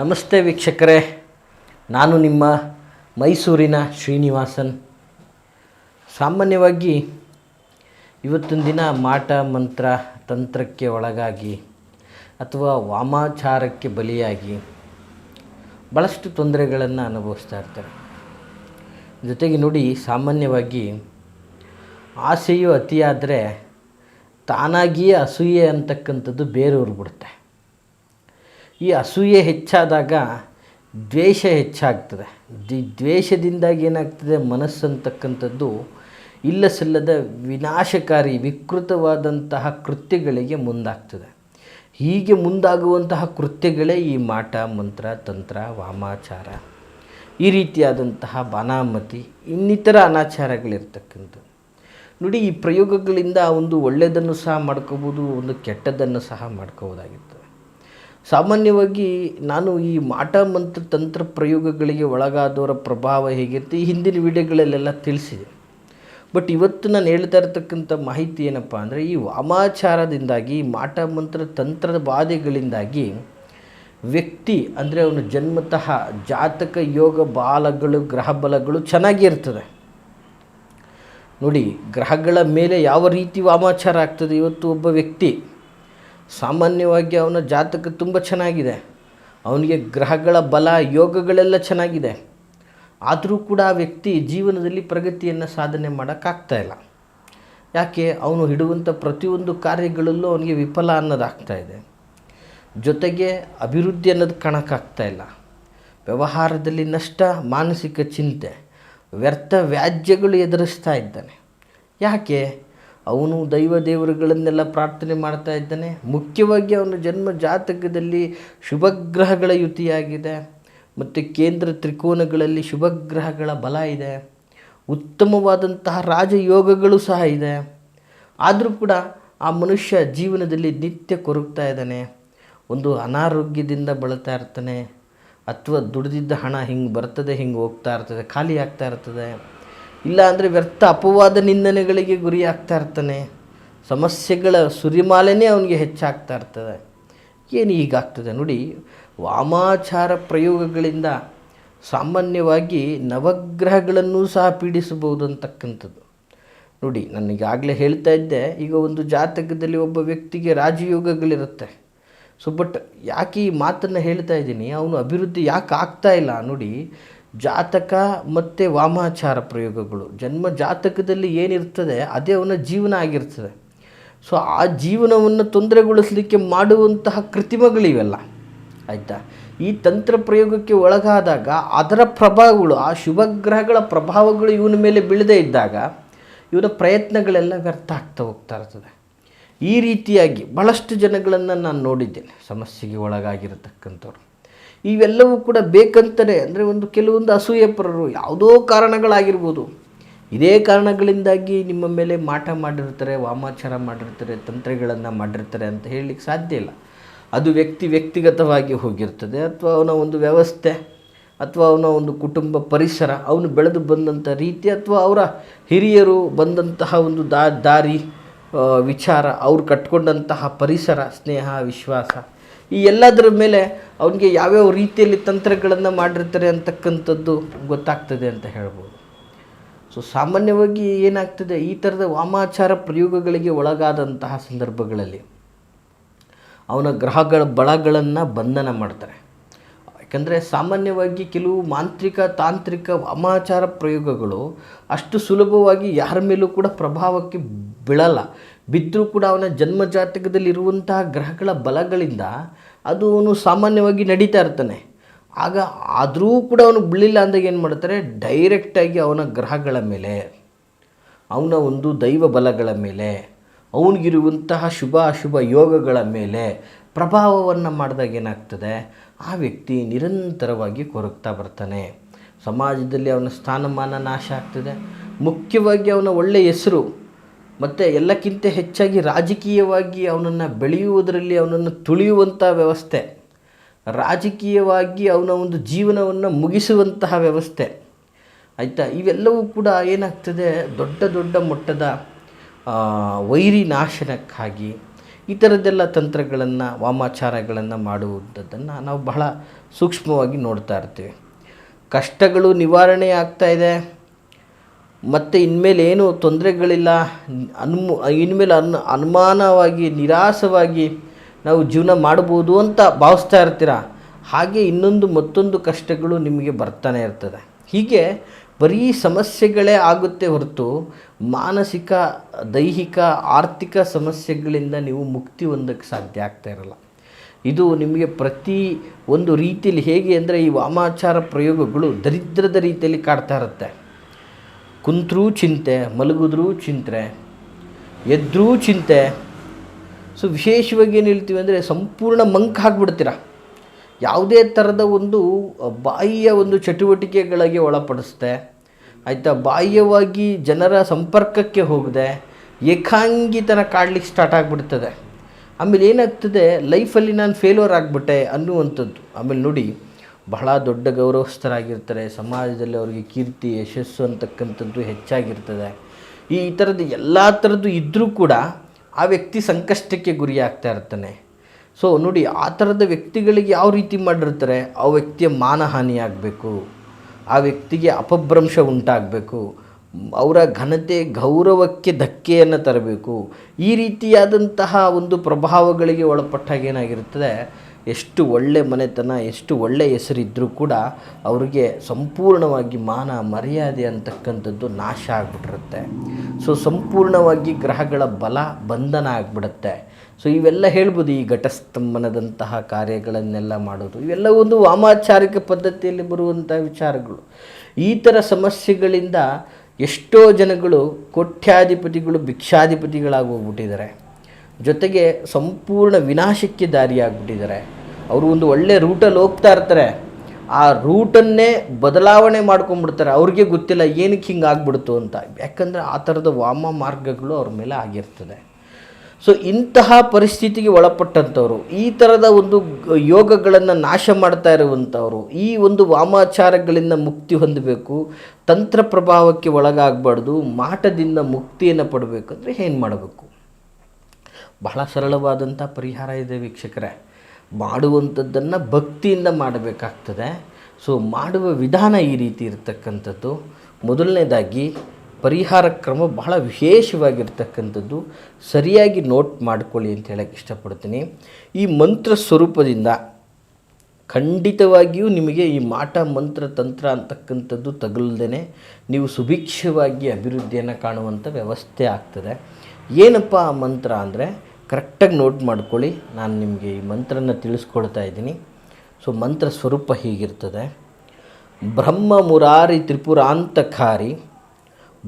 ನಮಸ್ತೆ ವೀಕ್ಷಕರೇ, ನಾನು ನಿಮ್ಮ ಮೈಸೂರಿನ ಶ್ರೀನಿವಾಸನ್. ಸಾಮಾನ್ಯವಾಗಿ ಇವತ್ತಿನ ದಿನ ಮಾಟ, ಮಂತ್ರ, ತಂತ್ರಕ್ಕೆ ಒಳಗಾಗಿ ಅಥವಾ ವಾಮಾಚಾರಕ್ಕೆ ಬಲಿಯಾಗಿ ಭಾಳಷ್ಟು ತೊಂದರೆಗಳನ್ನು ಅನುಭವಿಸ್ತಾ ಇರ್ತಾರೆ. ಜೊತೆಗೆ ನೋಡಿ, ಸಾಮಾನ್ಯವಾಗಿ ಆಸೆಯು ಅತಿಯಾದರೆ ತಾನಾಗಿಯೇ ಅಸೂಯೆ ಅಂತಕ್ಕಂಥದ್ದು ಬೇರೆಯವ್ರು ಬಿಡುತ್ತೆ. ಈ ಅಸೂಯೆ ಹೆಚ್ಚಾದಾಗ ದ್ವೇಷ ಹೆಚ್ಚಾಗ್ತದೆ. ದಿ ದ್ವೇಷದಿಂದಾಗಿ ಏನಾಗ್ತದೆ? ಮನಸ್ಸು ಅಂತಕ್ಕಂಥದ್ದು ಇಲ್ಲ ಸಲ್ಲದ ವಿನಾಶಕಾರಿ, ವಿಕೃತವಾದಂತಹ ಕೃತ್ಯಗಳಿಗೆ ಮುಂದಾಗ್ತದೆ. ಹೀಗೆ ಮುಂದಾಗುವಂತಹ ಕೃತ್ಯಗಳೇ ಈ ಮಾಟ, ಮಂತ್ರ, ತಂತ್ರ, ವಾಮಾಚಾರ. ಈ ರೀತಿಯಾದಂತಹ ಬಾನಾಮತಿ, ಇನ್ನಿತರ ಅನಾಚಾರಗಳಿರ್ತಕ್ಕಂಥದ್ದು. ನೋಡಿ, ಈ ಪ್ರಯೋಗಗಳಿಂದ ಒಂದು ಒಳ್ಳೆಯದನ್ನು ಸಹ ಮಾಡ್ಕೋಬೋದು, ಒಂದು ಕೆಟ್ಟದ್ದನ್ನು ಸಹ ಮಾಡ್ಕೋಬೋದಾಗಿರ್ತದೆ ಸಾಮಾನ್ಯವಾಗಿ ನಾನು ಈ ಮಾಟ ಮಂತ್ರ ತಂತ್ರ ಪ್ರಯೋಗಗಳಿಗೆ ಒಳಗಾದವರ ಪ್ರಭಾವ ಹೇಗಿರುತ್ತೆ ಈ ಹಿಂದಿನ ವಿಡಿಯೋಗಳಲ್ಲೆಲ್ಲ ತಿಳಿಸಿದೆ. ಬಟ್ ಇವತ್ತು ನಾನು ಹೇಳ್ತಾ ಇರ್ತಕ್ಕಂಥ ಮಾಹಿತಿ ಏನಪ್ಪ ಅಂದರೆ ಈ ವಾಮಾಚಾರದಿಂದಾಗಿ ಮಾಟ ಮಂತ್ರ ತಂತ್ರದ ಬಾಧೆಗಳಿಂದಾಗಿ ವ್ಯಕ್ತಿ ಅಂದರೆ ಅವನು ಜನ್ಮತಃ ಜಾತಕ ಯೋಗ ಬಾಲಗಳು, ಗ್ರಹ ಬಲಗಳು ಚೆನ್ನಾಗಿರ್ತದೆ ನೋಡಿ, ಗ್ರಹಗಳ ಮೇಲೆ ಯಾವ ರೀತಿ ವಾಮಾಚಾರ ಆಗ್ತದೆ? ಇವತ್ತು ಒಬ್ಬ ವ್ಯಕ್ತಿ ಸಾಮಾನ್ಯವಾಗಿ ಅವನ ಜಾತಕ ತುಂಬ ಚೆನ್ನಾಗಿದೆ. ಅವನಿಗೆ ಗ್ರಹಗಳ ಬಲ, ಯೋಗಗಳೆಲ್ಲ ಚೆನ್ನಾಗಿದೆ. ಆದರೂ ಕೂಡ ಆ ವ್ಯಕ್ತಿ ಜೀವನದಲ್ಲಿ ಪ್ರಗತಿಯನ್ನು ಸಾಧನೆ ಮಾಡೋಕ್ಕಾಗ್ತಾ ಇಲ್ಲ. ಯಾಕೆ? ಅವನು ಹಿಡುವಂಥ ಪ್ರತಿಯೊಂದು ಕಾರ್ಯಗಳಲ್ಲೂ ಅವನಿಗೆ ವಿಫಲ ಅನ್ನೋದಾಗ್ತಾ ಇದೆ. ಜೊತೆಗೆ ಅಭಿವೃದ್ಧಿ ಅನ್ನೋದು ಕಾಣೋಕ್ಕಾಗ್ತಾ ಇಲ್ಲ. ವ್ಯವಹಾರದಲ್ಲಿ ನಷ್ಟ, ಮಾನಸಿಕ ಚಿಂತೆ, ವ್ಯರ್ಥ ವ್ಯಾಜ್ಯಗಳು ಎದುರಿಸ್ತಾ ಇದ್ದಾನೆ. ಯಾಕೆ? ಅವನು ದೈವ ದೇವರುಗಳನ್ನೆಲ್ಲ ಪ್ರಾರ್ಥನೆ ಮಾಡ್ತಾ ಇದ್ದಾನೆ. ಮುಖ್ಯವಾಗಿ ಅವನ ಜನ್ಮ ಜಾತಕದಲ್ಲಿ ಶುಭಗ್ರಹಗಳ ಯುತಿಯಾಗಿದೆ. ಮತ್ತು ಕೇಂದ್ರ ತ್ರಿಕೋನಗಳಲ್ಲಿ ಶುಭಗ್ರಹಗಳ ಬಲ ಇದೆ. ಉತ್ತಮವಾದಂತಹ ರಾಜಯೋಗಗಳು ಸಹ ಇದೆ. ಆದರೂ ಕೂಡ ಆ ಮನುಷ್ಯ ಜೀವನದಲ್ಲಿ ನಿತ್ಯ ಕೊರಗ್ತಾ ಇದ್ದಾನೆ. ಒಂದು ಅನಾರೋಗ್ಯದಿಂದ ಬಳಲ್ತಾ ಇರ್ತಾನೆ. ಅಥವಾ ದುಡಿದಿದ್ದ ಹಣ ಹಿಂಗೆ ಬರ್ತದೆ, ಹಿಂಗೆ ಹೋಗ್ತಾ ಇರ್ತದೆ, ಖಾಲಿ ಆಗ್ತಾ ಇರ್ತದೆ. ಇಲ್ಲ ಅಂದರೆ ವ್ಯರ್ಥ ಅಪವಾದ ನಿಂದನೆಗಳಿಗೆ ಗುರಿ ಆಗ್ತಾ ಇರ್ತಾನೆ. ಸಮಸ್ಯೆಗಳ ಸುರಿಮಾಲೆನೇ ಅವನಿಗೆ ಹೆಚ್ಚಾಗ್ತಾ ಇರ್ತದೆ. ಏನು ಹೀಗಾಗ್ತದೆ ನೋಡಿ, ವಾಮಾಚಾರ ಪ್ರಯೋಗಗಳಿಂದ ಸಾಮಾನ್ಯವಾಗಿ ನವಗ್ರಹಗಳನ್ನು ಸಹ ಪೀಡಿಸಬಹುದು ಅಂತಕ್ಕಂಥದ್ದು ನೋಡಿ ನನಗಾಗಲೇ ಹೇಳ್ತಾ ಇದ್ದೆ, ಈಗ ಒಂದು ಜಾತಕದಲ್ಲಿ ಒಬ್ಬ ವ್ಯಕ್ತಿಗೆ ರಾಜಯೋಗಗಳಿರುತ್ತೆ. ಸೊ, ಬಟ್ ಯಾಕೆ ಈ ಮಾತನ್ನು ಹೇಳ್ತಾ ಇದ್ದೀನಿ? ಅವನು ಅಭಿವೃದ್ಧಿ ಯಾಕೆ ಆಗ್ತಾ ಇಲ್ಲ? ನೋಡಿ ಜಾತಕ ಮತ್ತು ವಾಮಾಚಾರ ಪ್ರಯೋಗಗಳು. ಜನ್ಮ ಜಾತಕದಲ್ಲಿ ಏನಿರ್ತದೆ, ಅದೇ ಅವನ ಜೀವನ ಆಗಿರ್ತದೆ. ಸೊ ಆ ಜೀವನವನ್ನು ತೊಂದರೆಗೊಳಿಸಲಿಕ್ಕೆ ಮಾಡುವಂತಹ ಕೃತಿಮಗಳಿವೆಲ್ಲ. ಆಯಿತಾ? ಈ ತಂತ್ರ ಪ್ರಯೋಗಕ್ಕೆ ಒಳಗಾದಾಗ ಅದರ ಪ್ರಭಾವಗಳು, ಆ ಶುಭಗ್ರಹಗಳ ಪ್ರಭಾವಗಳು ಇವನ ಮೇಲೆ ಬೀಳದೇ ಇದ್ದಾಗ ಇವನ ಪ್ರಯತ್ನಗಳೆಲ್ಲ ವ್ಯರ್ಥ ಆಗ್ತಾ ಹೋಗ್ತಾ ಇರ್ತದೆ. ಈ ರೀತಿಯಾಗಿ ಭಾಳಷ್ಟು ಜನಗಳನ್ನು ನಾನು ನೋಡಿದ್ದೇನೆ. ಸಮಸ್ಯೆಗೆ ಒಳಗಾಗಿರತಕ್ಕಂಥವ್ರು. ಇವೆಲ್ಲವೂ ಕೂಡ ಬೇಕಂತಲೇ, ಅಂದರೆ ಒಂದು ಕೆಲವೊಂದು ಅಸೂಯೆಪರರು ಯಾವುದೋ ಕಾರಣಗಳಾಗಿರ್ಬೋದು. ಇದೇ ಕಾರಣಗಳಿಂದಾಗಿ ನಿಮ್ಮ ಮೇಲೆ ಮಾಟ ಮಾಡಿರ್ತಾರೆ, ವಾಮಾಚಾರ ಮಾಡಿರ್ತಾರೆ, ತಂತ್ರಗಳನ್ನು ಮಾಡಿರ್ತಾರೆ ಅಂತ ಹೇಳಲಿಕ್ಕೆ ಸಾಧ್ಯ ಇಲ್ಲ. ಅದು ವ್ಯಕ್ತಿ ವ್ಯಕ್ತಿಗತವಾಗಿ ಹೋಗಿರ್ತದೆ, ಅಥವಾ ಅವನ ಒಂದು ವ್ಯವಸ್ಥೆ, ಅಥವಾ ಅವನ ಒಂದು ಕುಟುಂಬ ಪರಿಸರ, ಅವನು ಬೆಳೆದು ಬಂದಂಥ ರೀತಿ, ಅಥವಾ ಅವರ ಹಿರಿಯರು ಬಂದಂತಹ ಒಂದು ದಾರಿ ವಿಚಾರ, ಅವ್ರು ಕಟ್ಕೊಂಡಂತಹ ಪರಿಸರ, ಸ್ನೇಹ, ವಿಶ್ವಾಸ ಈ ಎಲ್ಲದರ ಮೇಲೆ ಅವನಿಗೆ ಯಾವ್ಯಾವ ರೀತಿಯಲ್ಲಿ ತಂತ್ರಗಳನ್ನು ಮಾಡಿರ್ತಾರೆ ಅಂತಕ್ಕಂಥದ್ದು ಗೊತ್ತಾಗ್ತದೆ ಅಂತ ಹೇಳ್ಬೋದು. ಸೊ ಸಾಮಾನ್ಯವಾಗಿ ಏನಾಗ್ತದೆ, ಈ ಥರದ ವಾಮಾಚಾರ ಪ್ರಯೋಗಗಳಿಗೆ ಒಳಗಾದಂತಹ ಸಂದರ್ಭಗಳಲ್ಲಿ ಅವನ ಗ್ರಹಗಳ ಬಳಗಳನ್ನು ಬಂಧನ ಮಾಡ್ತಾರೆ. ಯಾಕಂದರೆ ಸಾಮಾನ್ಯವಾಗಿ ಕೆಲವು ಮಾಂತ್ರಿಕ, ತಾಂತ್ರಿಕ ವಾಮಾಚಾರ ಪ್ರಯೋಗಗಳು ಅಷ್ಟು ಸುಲಭವಾಗಿ ಯಾರ ಮೇಲೂ ಕೂಡ ಪ್ರಭಾವಕ್ಕೆ ಬೀಳಲ್ಲ. ಬಿದ್ದರೂ ಕೂಡ ಅವನ ಜನ್ಮ ಜಾತಕದಲ್ಲಿ ಇರುವಂತಹ ಗ್ರಹಗಳ ಬಲಗಳಿಂದ ಅದು ಅವನು ಸಾಮಾನ್ಯವಾಗಿ ನಡೀತಾ ಇರ್ತಾನೆ. ಆಗ ಆದರೂ ಕೂಡ ಅವನು ಬೀಳಿಲ್ಲ ಅಂದಾಗ ಏನು ಮಾಡ್ತಾರೆ? ಡೈರೆಕ್ಟಾಗಿ ಅವನ ಗ್ರಹಗಳ ಮೇಲೆ, ಅವನ ಒಂದು ದೈವ ಬಲಗಳ ಮೇಲೆ, ಅವನಿಗಿರುವಂತಹ ಶುಭ ಅಶುಭ ಯೋಗಗಳ ಮೇಲೆ ಪ್ರಭಾವವನ್ನು ಮಾಡಿದಾಗ ಏನಾಗ್ತದೆ? ಆ ವ್ಯಕ್ತಿ ನಿರಂತರವಾಗಿ ಕೊರಗ್ತಾ ಬರ್ತಾನೆ. ಸಮಾಜದಲ್ಲಿ ಅವನ ಸ್ಥಾನಮಾನ ನಾಶ ಆಗ್ತದೆ. ಮುಖ್ಯವಾಗಿ ಅವನ ಒಳ್ಳೆಯ ಹೆಸರು ಮತ್ತು ಎಲ್ಲಕ್ಕಿಂತ ಹೆಚ್ಚಾಗಿ ರಾಜಕೀಯವಾಗಿ ಅವನನ್ನು ಬೆಳೆಯುವುದರಲ್ಲಿ ಅವನನ್ನು ತುಳಿಯುವಂಥ ವ್ಯವಸ್ಥೆ, ರಾಜಕೀಯವಾಗಿ ಅವನ ಒಂದು ಜೀವನವನ್ನು ಮುಗಿಸುವಂತಹ ವ್ಯವಸ್ಥೆ. ಆಯಿತಾ? ಇವೆಲ್ಲವೂ ಕೂಡ ಏನಾಗ್ತದೆ? ದೊಡ್ಡ ದೊಡ್ಡ ಮಟ್ಟದ ವೈರಿ ನಾಶನಕ್ಕಾಗಿ ಈ ಥರದ್ದೆಲ್ಲ ತಂತ್ರಗಳನ್ನು, ವಾಮಾಚಾರಗಳನ್ನು ಮಾಡುವಂಥದ್ದನ್ನು ನಾವು ಬಹಳ ಸೂಕ್ಷ್ಮವಾಗಿ ನೋಡ್ತಾ ಇರ್ತೀವಿ. ಕಷ್ಟಗಳು ನಿವಾರಣೆ ಆಗ್ತಾ ಇದೆ. ಮತ್ತು ಇನ್ಮೇಲೆ ಏನು ತೊಂದರೆಗಳಿಲ್ಲ, ಅನ್ಮು, ಇನ್ಮೇಲೆ ಅನ್, ಅನುಮಾನವಾಗಿ ನಿರಾಸವಾಗಿ ನಾವು ಜೀವನ ಮಾಡ್ಬೋದು ಅಂತ ಭಾವಿಸ್ತಾ ಇರ್ತೀರ? ಹಾಗೆ ಇನ್ನೊಂದು ಮತ್ತೊಂದು ಕಷ್ಟಗಳು ನಿಮಗೆ ಬರ್ತಾನೆ ಇರ್ತದೆ. ಹೀಗೆ ಬರೀ ಸಮಸ್ಯೆಗಳೇ ಆಗುತ್ತೆ ಹೊರತು ಮಾನಸಿಕ, ದೈಹಿಕ, ಆರ್ಥಿಕ ಸಮಸ್ಯೆಗಳಿಂದ ನೀವು ಮುಕ್ತಿ ಹೊಂದಕ್ಕೆ ಸಾಧ್ಯ ಆಗ್ತಾ ಇರಲ್ಲ. ಇದು ನಿಮಗೆ ಪ್ರತಿ ಒಂದು ರೀತಿಯಲ್ಲಿ ಹೇಗೆ ಅಂದರೆ ಈ ವಾಮಾಚಾರ ಪ್ರಯೋಗಗಳು ದರಿದ್ರದ ರೀತಿಯಲ್ಲಿ ಕಾಡ್ತಾ ಇರುತ್ತೆ. ಕುಂತ್ರೂ ಚಿಂತೆ, ಮಲಗಿದ್ರೂ ಚಿಂತೆ ಎದ್ರೂ ಚಿಂತೆ. ಸೊ ವಿಶೇಷವಾಗಿ ಏನು ಹೇಳ್ತೀವಿ ಅಂದರೆ ಸಂಪೂರ್ಣ ಮಂಕ್ ಹಾಕ್ಬಿಡ್ತೀರ. ಯಾವುದೇ ಥರದ ಒಂದು ಬಾಯಿಯ ಒಂದು ಚಟುವಟಿಕೆಗಳಿಗೆ ಒಳಪಡಿಸ್ತೆ ಆಯಿತಾ, ಬಾಹ್ಯವಾಗಿ ಜನರ ಸಂಪರ್ಕಕ್ಕೆ ಹೋಗದೆ, ಏಕಾಂಗಿತನ ಕಾಡ್ಲಿಕ್ಕೆ ಸ್ಟಾರ್ಟ್ ಆಗಿಬಿಡ್ತದೆ. ಆಮೇಲೆ ಏನಾಗ್ತದೆ ಲೈಫಲ್ಲಿ ನಾನು ಫೇಲ್ಯೂರ್ ಆಗಿಬಿಟ್ಟೆ ಅನ್ನುವಂಥದ್ದು. ಆಮೇಲೆ ನೋಡಿ ಬಹಳ ದೊಡ್ಡ ಗೌರವಸ್ಥರಾಗಿರ್ತಾರೆ. ಸಮಾಜದಲ್ಲಿ ಅವರಿಗೆ ಕೀರ್ತಿ, ಯಶಸ್ಸು ಅಂತಕ್ಕಂಥದ್ದು ಹೆಚ್ಚಾಗಿರ್ತದೆ. ಈ ಥರದ್ದು ಎಲ್ಲ ಥರದ್ದು ಇದ್ದರೂ ಕೂಡ ಆ ವ್ಯಕ್ತಿ ಸಂಕಷ್ಟಕ್ಕೆ ಗುರಿಯಾಗ್ತಾ ಇರ್ತಾನೆ. ಸೊ ನೋಡಿ, ಆ ಥರದ ವ್ಯಕ್ತಿಗಳಿಗೆ ಯಾವ ರೀತಿ ಮಾಡಿರ್ತಾರೆ? ಆ ವ್ಯಕ್ತಿಯ ಮಾನಹಾನಿಯಾಗಬೇಕು ಆ ವ್ಯಕ್ತಿಗೆ ಅಪಭ್ರಂಶ ಉಂಟಾಗಬೇಕು. ಅವರ ಘನತೆ, ಗೌರವಕ್ಕೆ ಧಕ್ಕೆಯನ್ನು ತರಬೇಕು. ಈ ರೀತಿಯಾದಂತಹ ಒಂದು ಪ್ರಭಾವಗಳಿಗೆ ಒಳಪಟ್ಟಾಗ ಏನಾಗಿರ್ತದೆ? ಎಷ್ಟು ಒಳ್ಳೆ ಮನೆತನ, ಎಷ್ಟು ಒಳ್ಳೆ ಹೆಸರಿದ್ದರೂ ಕೂಡ ಅವರಿಗೆ ಸಂಪೂರ್ಣವಾಗಿ ಮಾನ, ಮರ್ಯಾದೆ ಅಂತಕ್ಕಂಥದ್ದು ನಾಶ ಆಗಿಬಿಟ್ಟಿರುತ್ತೆ. ಸೊ ಸಂಪೂರ್ಣವಾಗಿ ಗ್ರಹಗಳ ಬಲ ಬಂಧನ ಆಗಿಬಿಡುತ್ತೆ. ಸೊ ಇವೆಲ್ಲ ಹೇಳ್ಬೋದು ಈ ಘಟಸ್ತಂಭನದಂತಹ ಕಾರ್ಯಗಳನ್ನೆಲ್ಲ ಮಾಡೋದು. ಇವೆಲ್ಲ ಒಂದು ವಾಮಾಚಾರಿಕ ಪದ್ಧತಿಯಲ್ಲಿ ಬರುವಂಥ ವಿಚಾರಗಳು. ಈ ಥರ ಸಮಸ್ಯೆಗಳಿಂದ ಎಷ್ಟೋ ಜನಗಳು ಕೋಟ್ಯಾಧಿಪತಿಗಳು, ಭಿಕ್ಷಾಧಿಪತಿಗಳಾಗಿ ಹೋಗ್ಬಿಟ್ಟಿದ್ದಾರೆ. ಜೊತೆಗೆ ಸಂಪೂರ್ಣ ವಿನಾಶಕ್ಕೆ ದಾರಿಯಾಗ್ಬಿಟ್ಟಿದ್ದಾರೆ. ಅವರು ಒಂದು ಒಳ್ಳೆ ರೂಟಲ್ಲಿ ಹೋಗ್ತಾ ಇರ್ತಾರೆ. ಆ ರೂಟನ್ನೇ ಬದಲಾವಣೆ ಮಾಡ್ಕೊಂಡ್ಬಿಡ್ತಾರೆ ಅವ್ರಿಗೆ ಗೊತ್ತಿಲ್ಲ ಏನಕ್ಕೆ ಹಿಂಗೆ ಆಗ್ಬಿಡ್ತು ಅಂತ. ಯಾಕಂದರೆ ಆ ಥರದ ವಾಮ ಮಾರ್ಗಗಳು ಅವ್ರ ಮೇಲೆ ಆಗಿರ್ತದೆ. ಸೊ ಇಂತಹ ಪರಿಸ್ಥಿತಿಗೆ ಒಳಪಟ್ಟಂಥವ್ರು, ಈ ಥರದ ಒಂದು ಯೋಗಗಳನ್ನು ನಾಶ ಮಾಡ್ತಾ ಇರುವಂಥವ್ರು, ಈ ಒಂದು ವಾಮಾಚಾರಗಳಿಂದ ಮುಕ್ತಿ ಹೊಂದಬೇಕು ತಂತ್ರ ಪ್ರಭಾವಕ್ಕೆ ಒಳಗಾಗಬಾರ್ದು, ಮಾಟದಿಂದ ಮುಕ್ತಿಯನ್ನು ಪಡಬೇಕಂದ್ರೆ ಏನು ಮಾಡಬೇಕು? ಬಹಳ ಸರಳವಾದಂಥ ಪರಿಹಾರ ಇದೆ ವೀಕ್ಷಕರೇ. ಮಾಡುವಂಥದ್ದನ್ನು ಭಕ್ತಿಯಿಂದ ಮಾಡಬೇಕಾಗ್ತದೆ. ಸೊ ಮಾಡುವ ವಿಧಾನ ಈ ರೀತಿ ಇರತಕ್ಕಂಥದ್ದು. ಮೊದಲನೇದಾಗಿ, ಪರಿಹಾರ ಕ್ರಮ ಬಹಳ ವಿಶೇಷವಾಗಿರ್ತಕ್ಕಂಥದ್ದು. ಸರಿಯಾಗಿ ನೋಟ್ ಮಾಡಿಕೊಳ್ಳಿ ಅಂತ ಹೇಳಕ್ಕೆ ಇಷ್ಟಪಡ್ತೀನಿ. ಈ ಮಂತ್ರ ಸ್ವರೂಪದಿಂದ ಖಂಡಿತವಾಗಿಯೂ ನಿಮಗೆ ಈ ಮಾಟ, ಮಂತ್ರ, ತಂತ್ರ ಅಂತಕ್ಕಂಥದ್ದು ತಗಲ್ದೇ ನೀವು ಸುಭಿಕ್ಷವಾಗಿ ಅಭಿವೃದ್ಧಿಯನ್ನು ಕಾಣುವಂಥ ವ್ಯವಸ್ಥೆ ಆಗ್ತದೆ. ಏನಪ್ಪ ಆ ಮಂತ್ರ ಅಂದರೆ ಕರೆಕ್ಟಾಗಿ ನೋಟ್ ಮಾಡ್ಕೊಳ್ಳಿ. ನಾನು ನಿಮಗೆ ಈ ಮಂತ್ರನ ತಿಳಿಸ್ಕೊಳ್ತಾ ಇದ್ದೀನಿ. ಸೊ, ಮಂತ್ರ ಸ್ವರೂಪ ಹೀಗಿರ್ತದೆ. ಬ್ರಹ್ಮ ಮುರಾರಿ ತ್ರಿಪುರಾಂತಕಾರಿ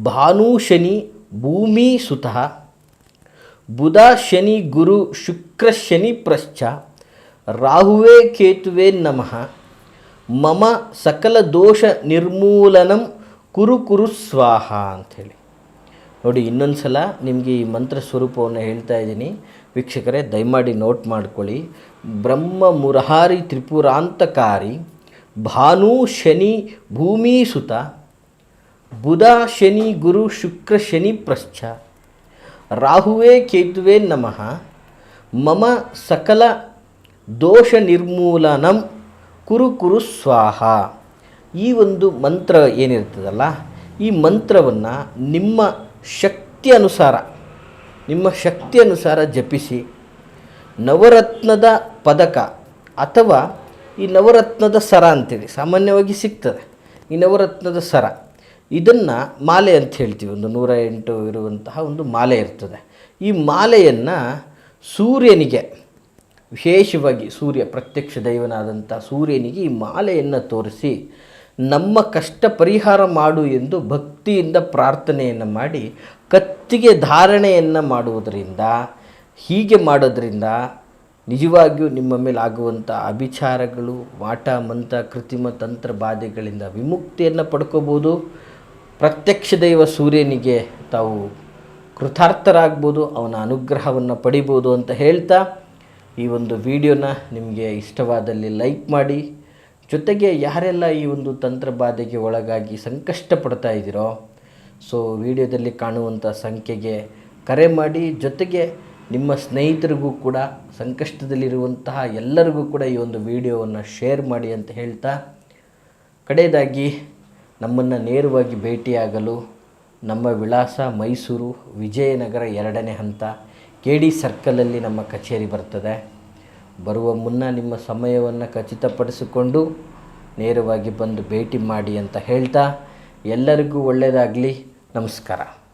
ಭಾನುಶನಿ ಭೂಮಿ ಸುತಃ ಬುಧ ಶನಿ ಗುರು ಶುಕ್ರ ಶನಿ ಪ್ರಶ್ಚ ರಾಹುವೇ ಕೇತುವೆ ನಮಃ. ಮಮ ಸಕಲ ದೋಷ ನಿರ್ಮೂಲನಂ ಕುರು ಕುರು ಸ್ವಾಹ ಅಂಥೇಳಿ. ನೋಡಿ ಇನ್ನೊಂದು ಸಲ ನಿಮಗೆ ಈ ಮಂತ್ರ ಸ್ವರೂಪವನ್ನು ಹೇಳ್ತಾ ಇದ್ದೀನಿ. ವೀಕ್ಷಕರೇ, ದಯಮಾಡಿ ನೋಟ್ ಮಾಡ್ಕೊಳ್ಳಿ. ಬ್ರಹ್ಮ ಮುರಹಾರಿ ತ್ರಿಪುರಾಂತಕಾರಿ ಭಾನು ಶನಿ ಭೂಮಿ ಸುತ ಬುಧ ಶನಿ ಗುರು ಶುಕ್ರ ಶನಿ ಪ್ರಶ್ಚ ರಾಹುವೇ ಕೇತುವೆ ನಮಃ. ಮಮ ಸಕಲ ದೋಷ ನಿರ್ಮೂಲನಂ ಕುರು ಕುರು ಸ್ವಾಹ. ಈ ಒಂದು ಮಂತ್ರ ಏನಿರ್ತದಲ್ಲ, ಈ ಮಂತ್ರವನ್ನು ನಿಮ್ಮ ಶಕ್ತಿ ಅನುಸಾರ ನಿಮ್ಮ ಶಕ್ತಿ ಅನುಸಾರ ಜಪಿಸಿ. ನವರತ್ನದ ಪದಕ ಅಥವಾ ಈ ನವರತ್ನದ ಸರ ಅಂತೇಳಿ ಸಾಮಾನ್ಯವಾಗಿ ಸಿಗ್ತದೆ. ಈ ನವರತ್ನದ ಸರ, ಇದನ್ನು ಮಾಲೆ ಅಂತ ಹೇಳ್ತೀವಿ. ಒಂದು ನೂರ ಎಂಟು ಇರುವಂತಹ ಒಂದು ಮಾಲೆ ಇರ್ತದೆ. ಈ ಮಾಲೆಯನ್ನು ಸೂರ್ಯನಿಗೆ, ವಿಶೇಷವಾಗಿ ಸೂರ್ಯ, ಪ್ರತ್ಯಕ್ಷ ದೈವನಾದಂಥ ಸೂರ್ಯನಿಗೆ ಈ ಮಾಲೆಯನ್ನು ತೋರಿಸಿ ನಮ್ಮ ಕಷ್ಟ ಪರಿಹಾರ ಮಾಡು ಎಂದು ಭಕ್ತಿಯಿಂದ ಪ್ರಾರ್ಥನೆಯನ್ನು ಮಾಡಿ ಕತ್ತಿಗೆ ಧಾರಣೆಯನ್ನು ಮಾಡುವುದರಿಂದ, ಹೀಗೆ ಮಾಡೋದರಿಂದ ನಿಜವಾಗಿಯೂ ನಿಮ್ಮ ಮೇಲೆ ಆಗುವಂಥ ಅಭಿಚಾರಗಳು, ವಾಟ, ಮಂತ್ರ, ಕೃತಿಮ ತಂತ್ರ ಬಾಧೆಗಳಿಂದ ವಿಮುಕ್ತಿಯನ್ನು ಪಡ್ಕೋಬೋದು. ಪ್ರತ್ಯಕ್ಷ ದೈವ ಸೂರ್ಯನಿಗೆ ತಾವು ಕೃತಾರ್ಥರಾಗ್ಬೋದು, ಅವನ ಅನುಗ್ರಹವನ್ನು ಪಡಿಬೋದು ಅಂತ ಹೇಳ್ತಾ ಈ ಒಂದು ವಿಡಿಯೋನ ನಿಮಗೆ ಇಷ್ಟವಾದಲ್ಲಿ ಲೈಕ್ ಮಾಡಿ ಜೊತೆಗೆ ಯಾರೆಲ್ಲ ಈ ಒಂದು ತಂತ್ರ ಬಾಧೆಗೆ ಒಳಗಾಗಿ ಸಂಕಷ್ಟ ಪಡ್ತಾ ಇದ್ದೀರೋ, ಸೊ ವಿಡಿಯೋದಲ್ಲಿ ಕಾಣುವಂಥ ಸಂಖ್ಯೆಗೆ ಕರೆ ಮಾಡಿ. ಜೊತೆಗೆ ನಿಮ್ಮ ಸ್ನೇಹಿತರಿಗೂ ಕೂಡ ಸಂಕಷ್ಟದಲ್ಲಿರುವಂತಹ ಎಲ್ಲರಿಗೂ ಕೂಡ ಈ ಒಂದು ವಿಡಿಯೋವನ್ನು ಶೇರ್ ಮಾಡಿ ಅಂತ ಹೇಳ್ತಾ, ಕಡೆಯದಾಗಿ ನಮ್ಮನ್ನು ನೇರವಾಗಿ ಭೇಟಿಯಾಗಲು ನಮ್ಮ ವಿಳಾಸ ಮೈಸೂರು ವಿಜಯನಗರ ಎರಡನೇ ಹಂತ ಕೆ ಡಿ ಸರ್ಕಲಲ್ಲಿ ನಮ್ಮ ಕಚೇರಿ ಬರ್ತದೆ. ಬರುವ ಮುನ್ನ ನಿಮ್ಮ ಸಮಯವನ್ನು ಖಚಿತಪಡಿಸಿಕೊಂಡು ನೇರವಾಗಿ ಬಂದು ಭೇಟಿ ಮಾಡಿ ಅಂತ ಹೇಳ್ತಾ ಎಲ್ಲರಿಗೂ ಒಳ್ಳೆಯದಾಗಲಿ ನಮಸ್ಕಾರ.